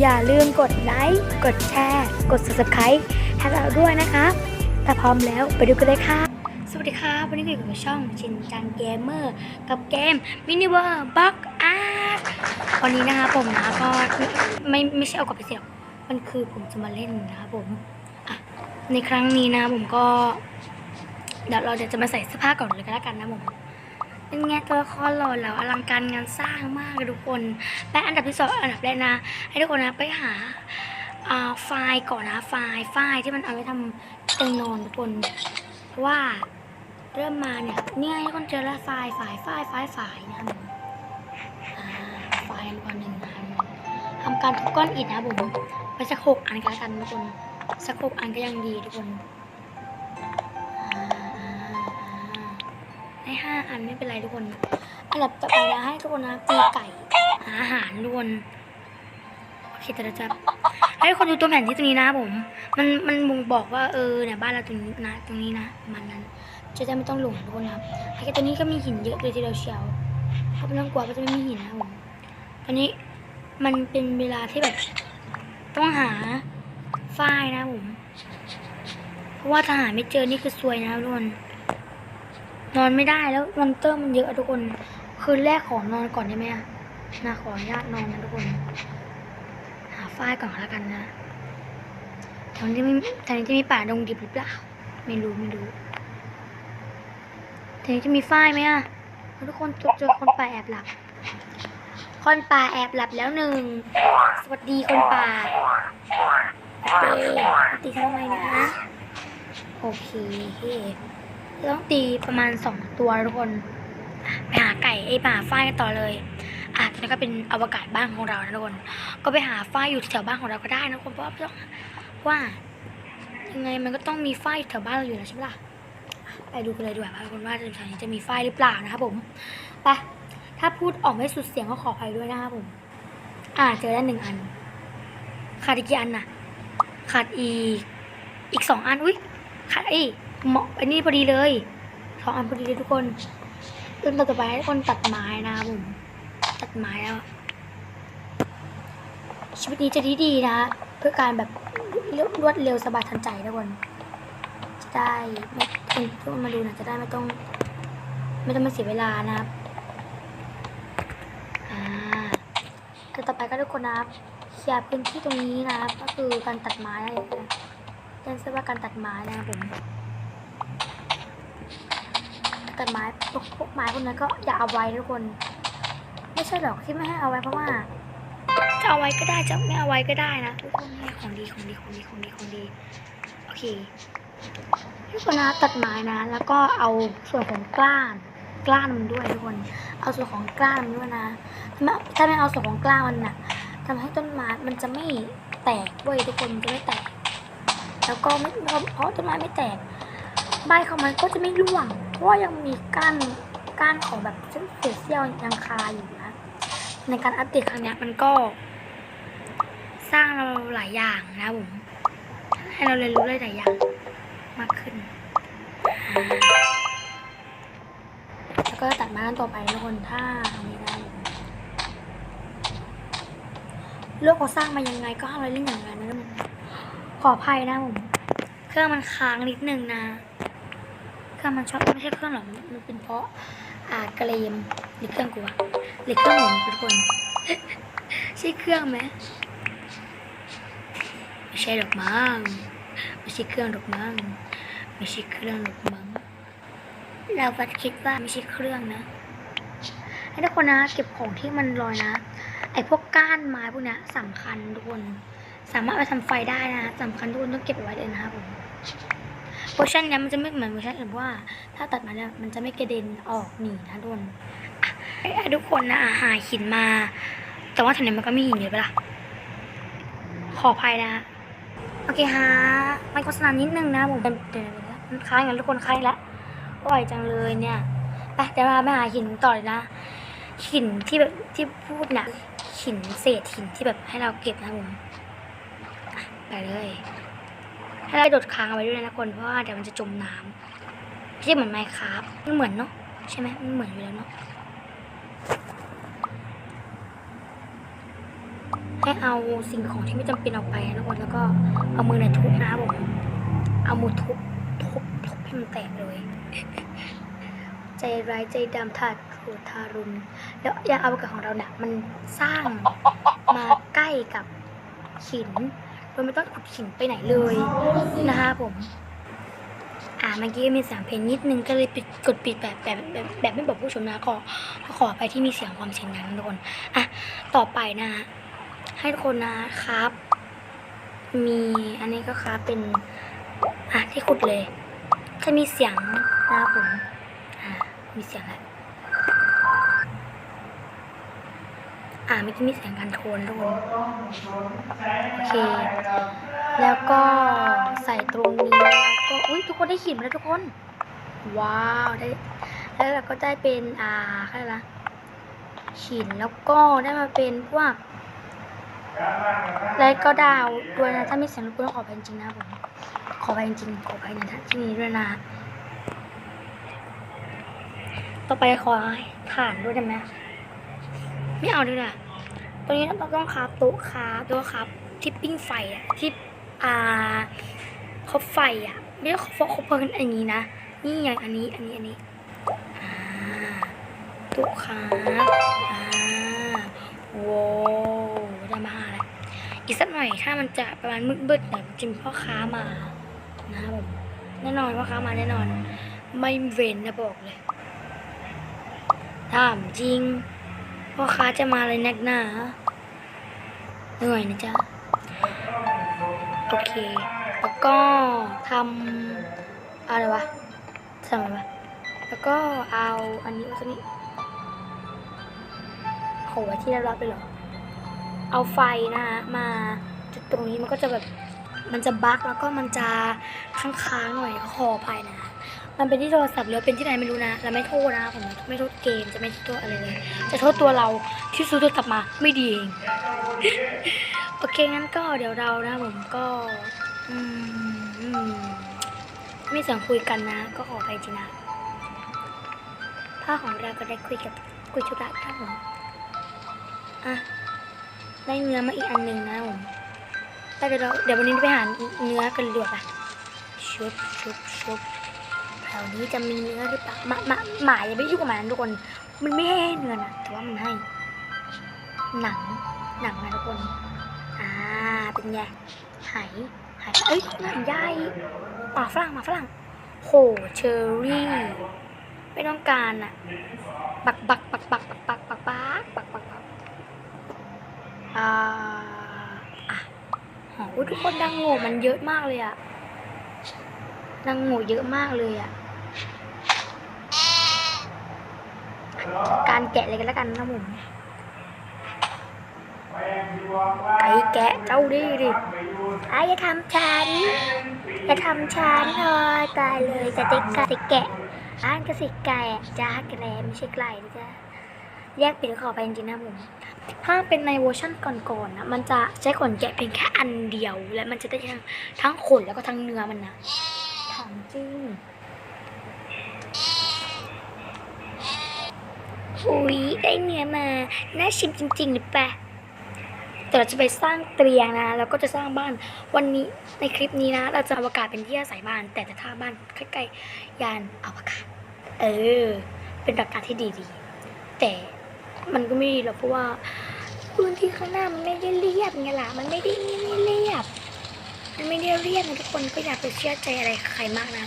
อย่าลืมกดไลค์ กดแชร์ กด subscribe ให้เราด้วยนะคะถ้าพร้อมแล้วไปดูกันเลยค่ะ สวัสดีครับวันนี้อยู่กับช่องชินจังเกมเมอร์กับเกมมินิเวอร์บ็อกอาร์วันนี้นะคะผมนะก็ไม่ไม่ใช่เอากลับไปเสียบมันคือผมจะมาเล่นนะครับผมอะในครั้งนี้นะผมก็เดี๋ยวเราเดี๋ยวจะมาใส่เสื้อผ้าก่อนเลยก็แล้วกันนะผม เป็นไงตัวละครหล่อแล้วอลังการงานสร้างมากเลยทุกคน และอันดับที่สองอันดับแรกนะ ให้ทุกคนนะไปหาไฟล์ก่อนนะไฟล์ไฟล์ที่มันเอาไว้ทำเตียงนอนทุกคนเพราะว่าเริ่มมาเนี่ยเนี่ยให้คนเจอแล้วไฟล์ไฟล์ไฟล์ไฟล์ไฟล์นะครับไฟล์ก่อนหนึ่งนะครับทำการทุบก้อนอิฐนะผมไปสักหกอันกันแล้วกันทุกคนสักหกอันก็ยังดีทุกคน ห้าอันไม่เป็นไรทุกคน อันดับต่อไปนะให้ทุกคนนะตีไก่หาอาหารทุกคนโอเคแต่เราจะให้ทุกคนดูตัวแผนที่ตรงนี้นะผม มันมันบ่งบอกว่าเออเนี่ยบ้านเราตรงนี้นะตรงนี้นะมันนั้นจะได้ไม่ต้องหลงทุกคนนะครับไอ้ตัวนี้ก็มีหินเยอะเลยทีเดียวเชียวเพราะไม่ต้องกลัวว่าจะไม่มีหินนะผมตอนนี้มันเป็นเวลาที่แบบต้องหาฝ้ายนะผม เพราะว่าถ้าหาไม่เจอนี่คือซวยนะทุกคน นอนไม่ได้แล้วมอนเตอร์มันเยอะทุกคน คืนแรกขอนอนก่อนได้ไหมอะนาขออนุญาตนอนนะทุกคน หาฝ้ายก่อนแล้วกันนะแถวนี้ไม่แถวนี้จะมีป่าดงดิบหรือเปล่า ไม่รู้ไม่รู้แถวนี้จะมีฝ้ายไหมอะทุกคนเจอเจอคนป่าแอบหลับ คนป่าแอบหลับแล้วหนึ่ง สวัสดีคนป่าเต้ตีทำไมนะ โอเค ต้องตีประมาณสองตัวทุกคนไปหาไก่ไอ้ไปหาฝ้ายกันต่อเลยอะตอนนี้ก็เป็นอวกาศบ้านของเรานะทุกคนก็ไปหาฝ้ายอยู่แถวบ้านของเราก็ได้นะทุกคนเพราะว่าว่ายังไงมันก็ต้องมีฝ้ายแถวบ้านเราอยู่แล้วใช่ไหมล่ะไปดูกันเลยดีกว่าว่าทุกคนว่าแถวนี้จะมีฝ้ายหรือเปล่านะครับผมไปถ้าพูดออกไม่สุดเสียงก็ขออภัยด้วยนะครับผม อ่าเจอแล้หนึ่งอัน ขาดอีกกี่อันน่ะ ขาดอีก อีกสองอัน อุ้ยขาดไอ้ เหมาะไอ้นี่พอดีเลยสองอันพอดีเลยทุกคนเริ่มต่อไปให้ทุกคนตัดไม้นะครับผมตัดไม้แล้วชีวิตนี้จะดีดีๆนะเพื่อการแบบรวดเร็วสบายทันใจทุกคนจะได้ไม่คนที่มาดูนะจะได้ไม่ต้อง ไม่ต้องมาเสียเวลานะครับอ่าคือต่อไปก็ทุกคนนะครับเคลียร์พื้นที่ตรงนี้นะครับก็คือการตัดไม้อะไรอย่างเรียนเสื้อว่าการตัดไม้นะครับผม ตัดไม้พวกพวกไม้พวกนั้นก็อย่าเอาไว้ทุกคน ไม่ใช่หรอกที่ไม่ให้เอาไว้เพราะว่าจะเอาไว้ก็ได้จะไม่เอาไว้ก็ได้นะทุกคนนี่ของดีของดีของดีของดีของดีโอเคทุกคนนะตัดไม้นะ แล้วก็เอาส่วนของกล้านกล้านมันด้วยทุกคน เอาส่วนของกล้านมันด้วยนะถ้าไม่ถ้าไม่เอาส่วนของกล้านมันน่ะทำให้ต้นไม้มันจะไม่แตกเว้ยทุกคนจะไม่แตก แล้วก็ไม่เพราะต้นไม้ไม่แตกใบของมันก็จะไม่ร่วง เพราะว่ายังมีก้านก้านของแบบเส้นเศษเสี้ยวยังคาอยู่นะ ในการอัปเดตครั้งเนี้มันก็ สร้างเราหลายอย่างนะผมให้เราเรียนรู้ได้หลายอย่างมากขึ้น แล้วก็ตัดม้กันต่อไปทุกคนถ้าอันนี้ได้ผมโลกเขาสร้างมายังไงก็ให้เราเล่นอย่างนั้นนะขออภัยนะผม เครื่องมันค้างนิดนึงนะ รื่องมันชอบไม่ใช่เครื่องหรอกมันมันเป็นเพราะอ่าเกรมหรือเครื่องกูวะหรือเครื่องผมทุกคนใช่เครื่องไหมไม่ใช่หรอกมั้งไม่ใช่เครื่องหรอกมั้งไม่ใช่เครื่องหรอกมั้งเราก็คิดว่าไม่ใช่เครื่องนะให้ทุกคนนะเก็บของที่มันลอยนะ ไอ้พวกก้านไม้พวกเนี้ยสำคัญทุกคน สามารถไปทำไฟได้นะสำคัญทุกคนต้องเก็บไว้เลยนะครับผม เวอร์ชันเนี้ยมันจะไม่เหมือนเวอร์ชันอื่นเพราะว่า ถ้าตัดมาแล้วมันจะไม่กระเด็นออกหนีนะทุกคนไอ้ทุกคนนะหาหินมา แต่ว่าแถวนี้มันก็มีหินเยอะไปละขออภัยนะโอเคฮะไม่โฆษณานิดนึงนะผมเดี๋ยวเดี๋ยวเดี๋ยวมันค้างอย่างทุกคนค้างแล้วปล่อยจังเลยเนี่ยไปเดี๋ยวเราไปหาหินต่อเลยนะหินที่แบบที่พูดนะหินเศษหินที่แบบให้เราเก็บนะผมไปเลย ให้เราโดดค้างเอาไว้ด้วยนะคนเพราะว่าเดี๋ยวมันจะจมน้ำไม่ใช่เหมือนไมค์ครับมันเหมือนเนาะใช่ไหมมันเหมือนอยู่แล้วเนาะให้เอาสิ่งของที่ไม่จำเป็นออกไปนะคนแล้วก็เอามือเนี่ยทุบนะบผมเอามือทุบทุบทุบให้มันแตกเลยใจร้ายใจดำทาโหดทารุณแล้วยาอวกาศของเราเนี่ยมันสร้างมาใกล้กับหิน โดยไม่ต้องขุดหินไปไหนเลยนะคะผม อ่าเมื่อกี้มีเสียงเพลงนิดนึงก็เลยปิดกดปิดแบบแบบแบบแบบไม่บอกผู้ชมนะขอขอไปที่มีเสียงความเสียงดังทุกคนอะต่อไปนะให้ทุกคนนะครับ มีอันนี้ก็ครับเป็นอะที่ขุดเลยจะมีเสียงนะผมอ่ามีเสียงแล้ว อ่าเมื่อกี้มีเสียงการโทนทุกคนโอเค แล้วก็ใส่ตรงนี้แล้วก็อุ้ยทุกคนได้หินมาแล้วทุกคน ว้าวได้ แล้วเราก็ได้เป็นอ่าอะไรนะหินแล้วก็ได้มาเป็นพวกแล้วก็ดาวด้วยนะถ้ามีเสียงรบกวนขอไปจริงนะผมขอไปจริงขอไปในที่นี้ด้วยนะต่อไปขอฐานด้วยได้ไหม ไม่เอาด้วยนะตรงนี้เราต้องคาโต๊ะคาฟตัวคราฟที่ปิ้งไฟอะที่อ่าคบไฟอะไม่ใช่คบคบเพลิงอันนี้นะ นี่อย่างอันนี้อันนี้อันนี้อ่าโต๊ะคาอ่าโว้วได้มาแล้วอีกสักหน่อยถ้ามันจะประมาณมืดๆหน่ยจะมีพ่อค้ามานะครับผมแน่นอนพ่อค้ามาแน่นอน ไม่เว้นนะบอกเลยถามจริง พ่อค้าจะมาอะไรนักหนาเหนื่อยนะจ๊ะ โอเค แล้วก็ทำอะไรวะทำอะไรวะ แล้วก็เอาอันนี้ตัวนี้โหที่เรารับไปเหรอ เอาไฟนะฮะมาจุดตรงนี้มันก็จะแบบ มันจะบั๊กแล้วก็มันจะค้างๆหน่อยขออภัยนะ มันเป็นที่โทรศัพท์หรือเป็นที่ไหนไม่รู้นะเราไม่โทษนะผมไม่โทษเกมจะไม่โทษอะไรเลย จะโทษตัวเราที่ซื้อโทรศัพท์มาไม่ดีเองโอเคงั้นก็เดี๋ยวเรานะผมก็ อืมไม่เสียงคุยกันนะ ก็ขอไปจริงนะพ่อของเราก็ได้คุยกับคุยธุระครับผมอะได้เนื้อมาอีกอันหนึ่งนะผมแต่เดี๋ยวเราเดี๋ยววันนี้ไปหาเนื้อกันดีกว่าปะชุบชุบชุบ ถวนี้จะมีเนื้อหรือเปล่าหมาหมาหมาอย่าไปยุ่งกับมันนะทุกคน มันไม่ให้เนื้อนะแต่ว่ามันให้ หนัง หนังนะทุกคน อ่า เป็นไงหายหายเอ้ยหนังใหญ่หมาฝรั่งมาฝรั่งโหเชอรี่ ไม่ต้องการอะ บักบักบักบักบักบักบักบักบักบักบักอ่าอะโหทุกคนดังโง่มันเยอะมากเลยอะดังโง่เยอะมากเลยอะ การแกะเลยกันแล้วกันนะผมไอ้แกะเจ้าดิดิไอ้อย่าทำฉันอย่าทำฉันเลยตายเลยจะติกกะติกแกะอ่านกระสิกไก่จ้าแกแลไม่ใช่ไก่นะจ๊ะแยกเป็นขอไปจริงๆนะผมถ้าเป็นในเวอร์ชั่นก่อนๆนะมันจะใช้ขนแกะเพียงแค่อันเดียว และมันจะได้ทั้งทั้งขนแล้วก็ทั้งเนื้อมันนะถามจริง อุ้ยได้เนื้อมา น่าชิมจริง ๆ หรือเปล่าแต่เราจะไปสร้างเตียงนะ แล้วก็จะสร้างบ้าน วันนี้ในคลิปนี้นะ เราจะอวกาศเป็นที่อาศัยบ้าน แต่จะท่าบ้านใกล้ๆยานอวกาศ เออ เป็นหลักการที่ดีๆ แต่มันก็ไม่ดีหรอกเพราะว่าพื้นที่ข้างหน้ามันไม่ได้เรียบไงล่ะ มันไม่ได้ไม่เรียบ มันไม่ได้เรียบนะทุกคนก็อยากไปเชื่อใจอะไรใครมากนะ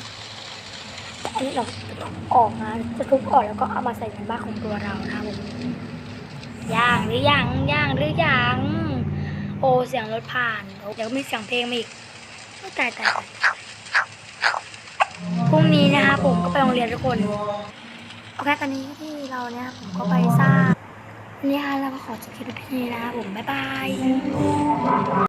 อันนี้เราจะทุบออกนะจะทุบออกแล้วก็เอามาใส่ในบ้านของตัวเรานะผมย่างหรือยังย่างหรือยังโอ้เสียงรถผ่านโอ้เดี๋ยวก็มีเสียงเพลงมาอีกโอ้ตายตายตายพรุ่งนี้นะคะผมก็ไปโรงเรียนทุกคนโอเคตอนนี้ที่เราเนี่ยผมก็ไปสร้างวันนี้ค่ะเราก็ขอจบคลิปเพียงเท่านี้นะคะผมบ๊ายบาย